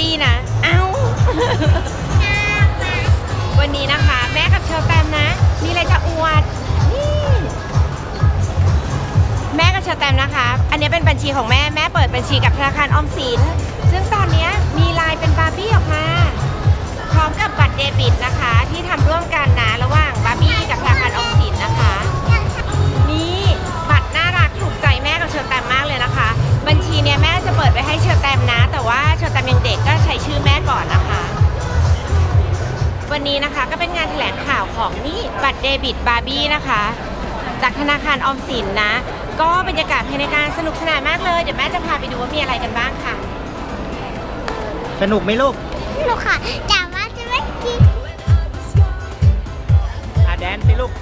ปี้นะ เอ้า วันนี้นะคะ แม่กับเชอร์แตมนะ มีอะไรจะอวด นี่ แม่กับเชอร์แตมนะคะ อันนี้เป็นบัญชีของแม่ แม่เปิดบัญชีกับธนาคารออมสิน ซึ่งตอนนี้มีลน์เป็นบาร์บี้ออกมา พร้อมกับบัตรเดบิตนะคะ ที่ทำร่วมกันนะระหว่างบาร์ นนี้นะคะก็เป็นงานแถลงข่าวของนี่บัตรเดบิตบาร์บี้นะคะ จากธนาคารออมสินนะ ก็บรรยากาศภายในงานสนุกสนานมากเลย เดี๋ยวแม่จะพาไปดูว่ามีอะไรกันบ้างค่ะ สนุกไหมลูกไม่รู้ค่ะแต่ว่าจะไม่กิน อะแดนสิลูก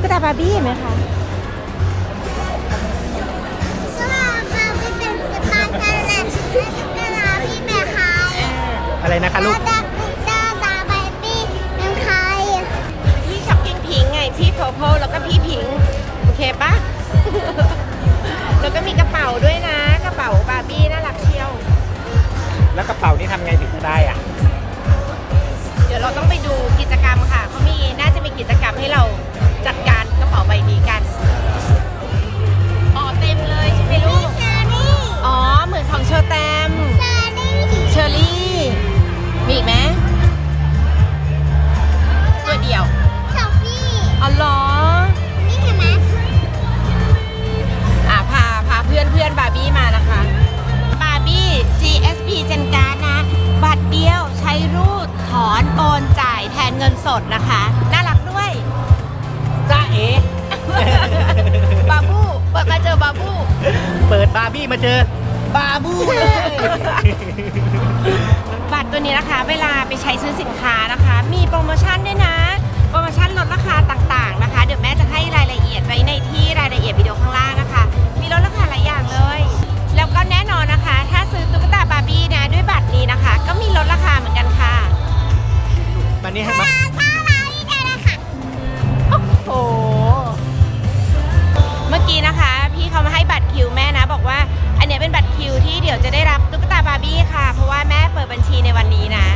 ตุ๊กตาบาร์บี้เห็นไหมคะก็มามาไม่เป็นสปาเกตตี้ก็มาพี่แม่ใครอะไรนะคะลูกตาตาตาใบปี้เป็นใครพี่ช็อกกิ้งพิงค์ไง พี่โพโพแล้วก็พี่พิงค์โอเคปะแล้วก็มีกระเป๋าด้วยนะ กระเป๋าบาร์บี้น่ารักเชียว แล้วกระเป๋านี่ทำไงถึงจะได้อะ เดี๋ยวเราต้องไปดูกิจกรรมค่ะเขามีน่าจะมีกิจกรรมให้เรา จัดการกระเป๋าใบนี้กัน อ๋อเต็มเลยใช่ไหมลูกเชอรี่อ๋อเหมือนของเชอาร์บี้มาเจอบาบูเลย บัตรตัวนี้นะคะ เวลาไปใช้ซื้อสินค้านะคะ มีโปรโมชั่นด้วยนะ โปรโมชั่นลดราคาต่างๆนะคะ เดี๋ยวแม่จะให้รายละเอียดไว้ในที่รายละเอียดวิดีโอข้างล่างนะคะ มีลดราคาหลายอย่างเลย แล้วก็แน่นอนนะคะ ถ้าซื้อตุ๊กตาบาร์บี้นะด้วยบัตรนี้นะคะ ก็มีลดราคาเหมือนกันค่ะมันนี่ให้มาถ้ามาไม่ได้เลยค่ะโอ้โห เมื่อกี้นะคะ เป็นบัตรคิวที่เดี๋ยวจะได้รับตุ๊กตาบาร์บี้ค่ะ เพราะว่าแม่เปิดบัญชีในวันนี้นะ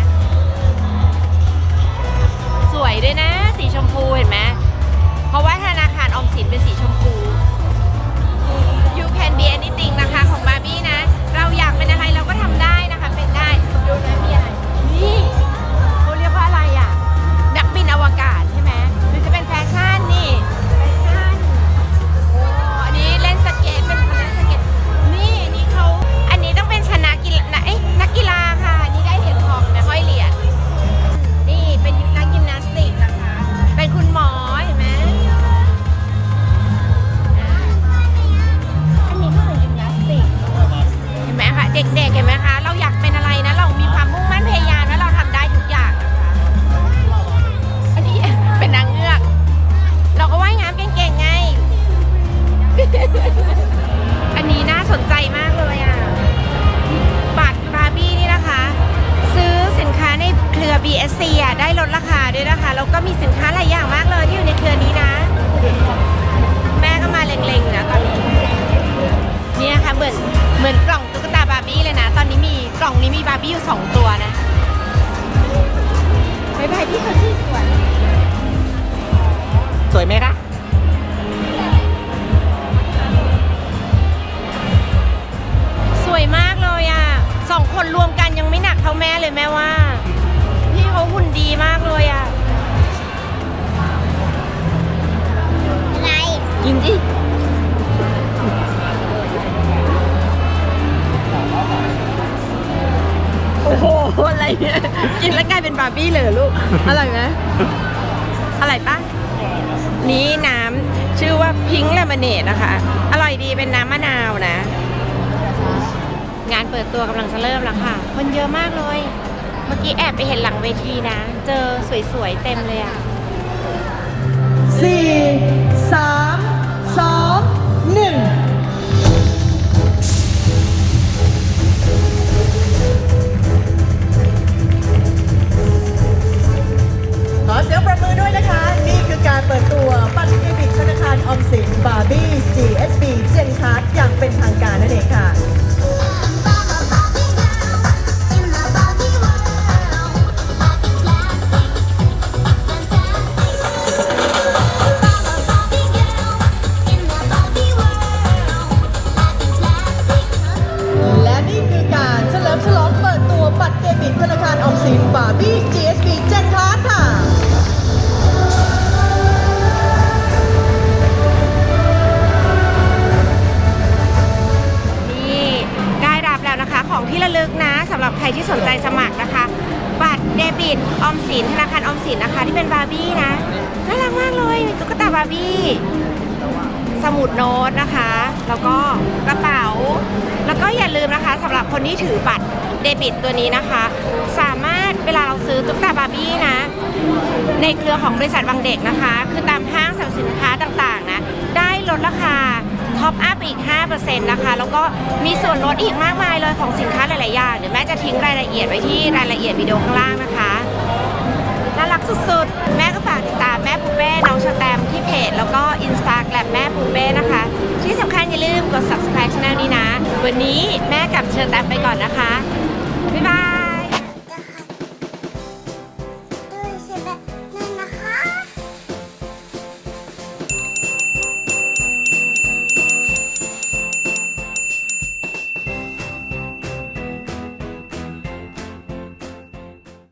าหลายอย่างมากเลยที่อยู่ในเครือนี้นะ แม่ก็มาเล็งๆนะตอนนี้เนี่ยค่ะเหมือนเหมือนกล่องตุ๊กตาบาร์บี้เลยนะ ตอนนี้มีกล่องนี้มีบาร์บี้อยู่สองตัวนะบายบายพี่เขาชื่อสวยสวยไหมคะสวยมากเลยอะสองคนรวมกันยังไม่หนักเท่าแม่เลยแม่ว่า พี่เขาหุ่นดีมากเลย กินดิโอ้โห อะไรเนี่ย กินแล้วกลายเป็นบาร์บี้เลยเหรอลูก อร่อยไหมอร่อยปะนี่น้ำชื่อว่าพิงค์เลมอนเนดนะคะ อร่อยดีเป็นน้ำมะนาวนะ งานเปิดตัวกำลังจะเริ่มแล้วค่ะ คนเยอะมากเลย เมื่อกี้แอบไปเห็นหลังเวทีนะ เจอสวยๆเต็มเลยอะ สี่ รับใครที่สนใจสมัครนะคะ บัตรเดบิตออมสินธนาคารออมสินนะคะ ที่เป็นบาร์บี้นะน่ารักมากเลยมีตุ๊กตาบาร์บี้สมุดโน้ตนะคะ แล้วก็กระเป๋า แล้วก็อย่าลืมนะคะสำหรับคนที่ถือบัตรเดบิตตัวนี้นะคะ สามารถเวลาเราซื้อตุ๊กตาบาร์บี้นะ ในเครือของบริษัทบางเด็กนะคะ คือตามห้างสรรพสินค้าต่างๆนะ ได้ลดราคา ท็อปอัพอีก 5%นะคะ แล้วก็มีส่วนลดอีกมากมายเลยของสินค้าหลาย ๆ อย่าง เดี๋ยวแม่จะทิ้งรายละเอียดไว้ที่รายละเอียดวิดีโอข้างล่างนะคะ น่ารักสุด ๆ